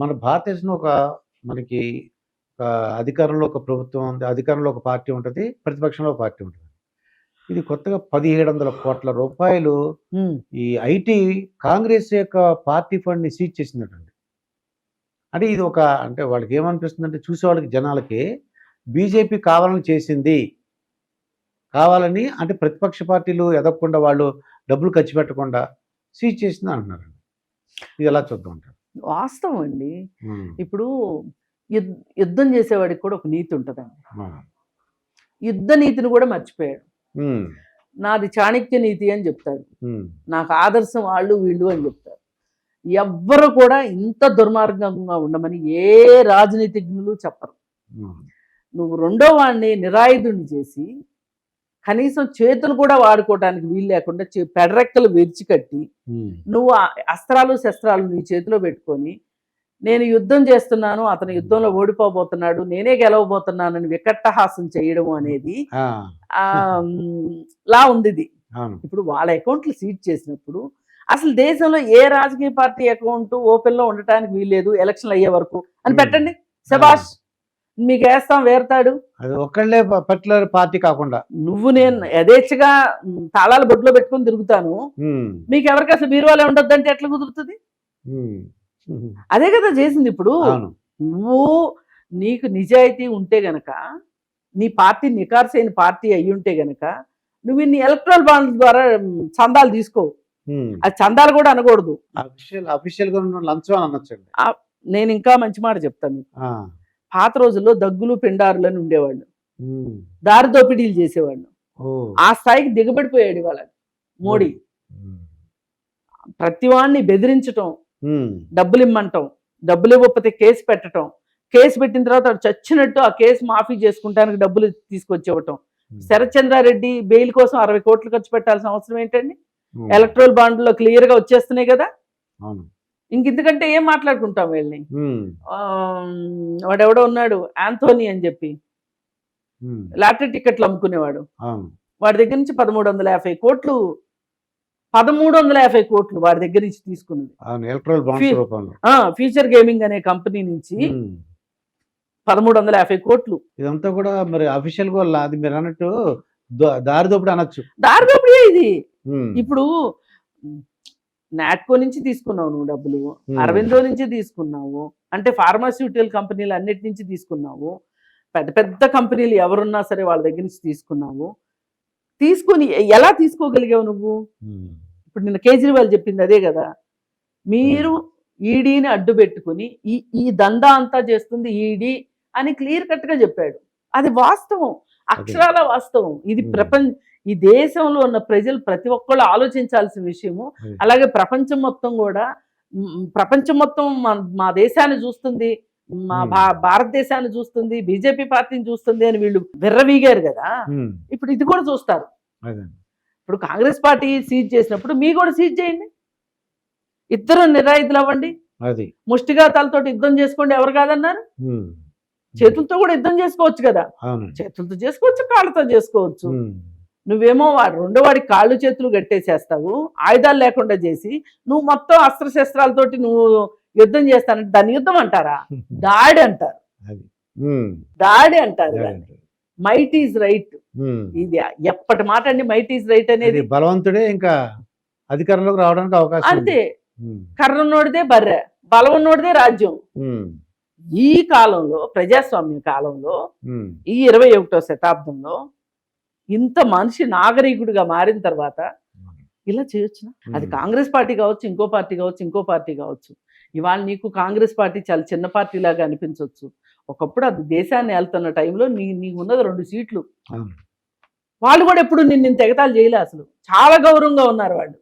మన భారతదేశంలో ఒక మనకి అధికారంలో ఒక ప్రభుత్వం ఉంది అధికారంలో ఒక పార్టీ ఉంటుంది ప్రతిపక్షంలో ఒక పార్టీ ఉంటుంది. ఇది కొత్తగా పదిహేడు వందల కోట్ల రూపాయలు ఈ ఐటీ కాంగ్రెస్ యొక్క పార్టీ ఫండ్ని సీజ్ చేసిందటండి. అంటే ఇది ఒక అంటే వాళ్ళకి ఏమనిపిస్తుంది అంటే చూసేవాళ్ళకి జనాలకి బీజేపీ కావాలని చేసింది. కావాలని అంటే ప్రతిపక్ష పార్టీలు ఎదగకుండా వాళ్ళు డబ్బులు ఖర్చు పెట్టకుండా సీజ్ చేసింది అంటున్నారండి. ఇది ఎలా చూద్దాం అంటారు వాస్తవం అండి ఇప్పుడు యుద్- యుద్ధం చేసేవాడికి కూడా ఒక నీతి ఉంటుందండి. యుద్ధ నీతిని కూడా మర్చిపోయాడు. నాది చాణక్య నీతి అని చెప్తాడు. నాకు ఆదర్శం వాళ్ళు వీళ్ళు అని చెప్తారు ఎవ్వరు కూడా ఇంత దుర్మార్గంగా ఉండమని ఏ రాజనీతిజ్ఞులు చెప్పరు. నువ్వు రెండో వాడిని నిరాయుధుడిని చేసి కనీసం చేతులు కూడా వాడుకోవడానికి వీలు లేకుండా పెడరెక్కలు విరిచికట్టి ఉమ్, నువ్వు అస్త్రాలు శస్త్రాలు నీ చేతిలో పెట్టుకొని నేను యుద్ధం చేస్తున్నాను అతను యుద్ధంలో ఓడిపోబోతున్నాడు నేనే గెలవబోతున్నానని వికట్టహాసం చేయడం అనేది లా ఉంది ఇది ఇప్పుడు వాళ్ళ అకౌంట్లు సీజ్ చేసినప్పుడు అసలు దేశంలో ఏ రాజకీయ పార్టీ అకౌంట్ ఓపెన్లో ఉండటానికి వీల్లేదు ఎలక్షన్లు అయ్యే వరకు అని. పెట్టండి. శబాష్ మీకు వేస్తాం వేరతాడు? అది ఒక్కళ్ళే పర్టికులర్ పార్టీ కాకుండా. నువ్వు నేను యథేచ్ఛగా తాళాలు బొడ్లో పెట్టుకొని తిరుగుతాను. మీకు ఎవరికి అసలు బీరువాలే ఉండొద్దంటే ఎట్లా కుదురుతుంది? అదే కదా చేసింది ఇప్పుడు. నువ్వు నీకు నిజాయితీ ఉంటే గనక నీ పార్టీ నికార్సైన పార్టీ అయ్యి ఉంటే గనక నువ్వు ఇన్ని ఎలక్ట్రల్ బాండ్ల ద్వారా చందాలు తీసుకో. ఉమ్. అది చందాలు కూడా అనకూడదు. అఫీషియల్ అఫీషియల్గా లంచం నేను ఇంకా మంచి మాట చెప్తాను పాత రోజుల్లో దగ్గులు పిండారులు అని ఉండేవాళ్ళు దారి దోపిడీలు చేసేవాళ్ళు. ఆ స్థాయికి దిగబడిపోయాడు వాళ్ళ మోడీ. ఉమ్, ప్రతివాడిని బెదిరించటం డబ్బులు ఇమ్మంటాం డబ్బులు ఇవ్వకపోతే కేసు పెట్టడం కేసు పెట్టిన తర్వాత చచ్చినట్టు ఆ కేసు మాఫీ చేసుకుంటానికి డబ్బులు తీసుకొచ్చి ఇవ్వటం శరత్చంద్రారెడ్డి బెయిల్ కోసం అరవై కోట్లు ఖర్చు పెట్టాల్సిన అవసరం ఏంటండి? ఎలక్ట్రల్ బాండ్లో క్లియర్గా వచ్చేస్తున్నాయి కదా? అవును ఇంక ఇంతకంటే ఏం మాట్లాడుకుంటాం వీళ్ళని? వాడెవడో ఉన్నాడు ఆంథోనీ అని చెప్పి. లాటరీ టికెట్లు అమ్ముకునేవాడు. వాడి దగ్గర నుంచి పదమూడు వందల యాభై కోట్లు పదమూడు వందల యాభై కోట్లు వాడి దగ్గర నుంచి తీసుకున్నది. ఫ్యూచర్ గేమింగ్ అనే కంపెనీ నుంచి పదమూడు వందల యాభై కోట్లు. ఇదంతా కూడా మరి అఫీషియల్గా అది మీరు అన్నట్టు దో- దారి దోపిడి అనొచ్చు. దారి దోపిడీ ఇది. ఇప్పుడు నాట్కో నుంచి తీసుకున్నావు నువ్వు డబ్బులు అరవిందో నుంచి తీసుకున్నావు అంటే ఫార్మాస్యూటికల్ కంపెనీలు అన్నిటి నుంచి తీసుకున్నావు పెద్ద పెద్ద కంపెనీలు ఎవరున్నా సరే వాళ్ళ దగ్గర నుంచి తీసుకున్నావు. తీసుకొని ఎలా తీసుకోగలిగావు నువ్వు? ఇప్పుడు నిన్న కేజ్రీవాల్ చెప్పింది అదే కదా. మీరు ఈడీని అడ్డు పెట్టుకుని ఈ ఈ దందా అంతా చేస్తుంది ఈడీ అని క్లియర్ కట్గా చెప్పాడు. అది వాస్తవం. అక్షరాల వాస్తవం. ఇది. ప్రపంచ ఈ దేశంలో ఉన్న ప్రజలు ప్రతి ఒక్కళ్ళు ఆలోచించాల్సిన విషయము. అలాగే ప్రపంచం మొత్తం కూడా ప్రపంచం మొత్తం మా- మా దేశాన్ని చూస్తుంది మా. భా- భారతదేశాన్ని చూస్తుంది బీజేపీ పార్టీని చూస్తుంది అని వీళ్ళు విర్రవీగారు కదా. ఇప్పుడు ఇది కూడా చూస్తారు. ఇప్పుడు కాంగ్రెస్ పార్టీ సీజ్ చేసినప్పుడు మీ కూడా సీజ్ చేయండి. ఇద్దరు నిరాయుధులు అవ్వండి ముష్టిఘాతాలతో యుద్ధం చేసుకోండి ఎవరు కాదన్నారు? చేతులతో కూడా యుద్ధం చేసుకోవచ్చు కదా. చేతులతో చేసుకోవచ్చు కాళ్ళతో చేసుకోవచ్చు. నువ్వేమో వాడు రెండో వాడికి కాళ్ళు చేతులు కట్టేసేస్తావు ఆయుధాలు లేకుండా చేసి నువ్వు మొత్తం అస్త్రశస్త్రాలతోటి నువ్వు యుద్ధం చేస్తానంటే దాన్ని యుద్ధం అంటారా? దాడి అంటారు. దాడి అంటారు. మైట్ ఈజ్ రైట్ ఇది ఎప్పటి మాట అండి మైట్ ఈజ్ రైట్ అనేది? బలవంతుడే ఇంకా అధికారంలోకి రావడానికి అవకాశం. అంతే. ఉమ్, కర్ర ఉన్నోడిదే బర్రె బలం ఉన్నోడిదే రాజ్యం. ఈ కాలంలో ప్రజాస్వామ్య కాలంలో ఈ ఇరవై ఒకటో శతాబ్దంలో ఇంత మనిషి నాగరికుడిగా మారిన తర్వాత ఇలా చేయొచ్చునా? అది కాంగ్రెస్ పార్టీ కావచ్చు ఇంకో పార్టీ కావచ్చు ఇంకో పార్టీ కావచ్చు. ఇవాళ నీకు కాంగ్రెస్ పార్టీ చాలా చిన్న పార్టీ లాగా అనిపించవచ్చు ఒకప్పుడు అది దేశాన్ని వెళ్తున్న టైంలో నీ నీకు ఉన్నది రెండు సీట్లు. వాళ్ళు కూడా ఎప్పుడు నిన్ను ఇంత ఎగతాలు చేయలే అసలు. చాలా గౌరవంగా ఉన్నారు వాళ్ళు.